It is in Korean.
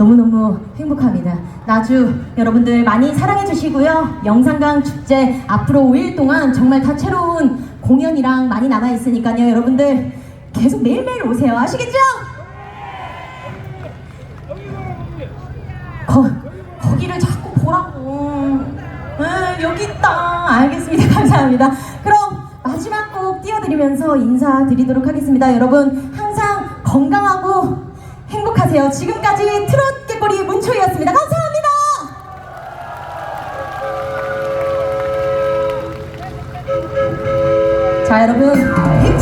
너무너무 행복합니다. 나주 여러분들 많이 사랑해 주시고요. 영산강 축제 앞으로 5일 동안 정말 다채로운 공연이랑 많이 남아 있으니까요. 여러분들 계속 매일매일 오세요. 아시겠죠? 거, 거기를 자꾸 보라고. 에, 여기 있다. 알겠습니다. 감사합니다. 그럼 마지막 곡 띄워드리면서 인사드리도록 하겠습니다. 여러분 항상 건강하고 행복하세요. 지금까지 트롯 깨꼬리 문초희였습니다. 감사합니다. 자 여러분 힘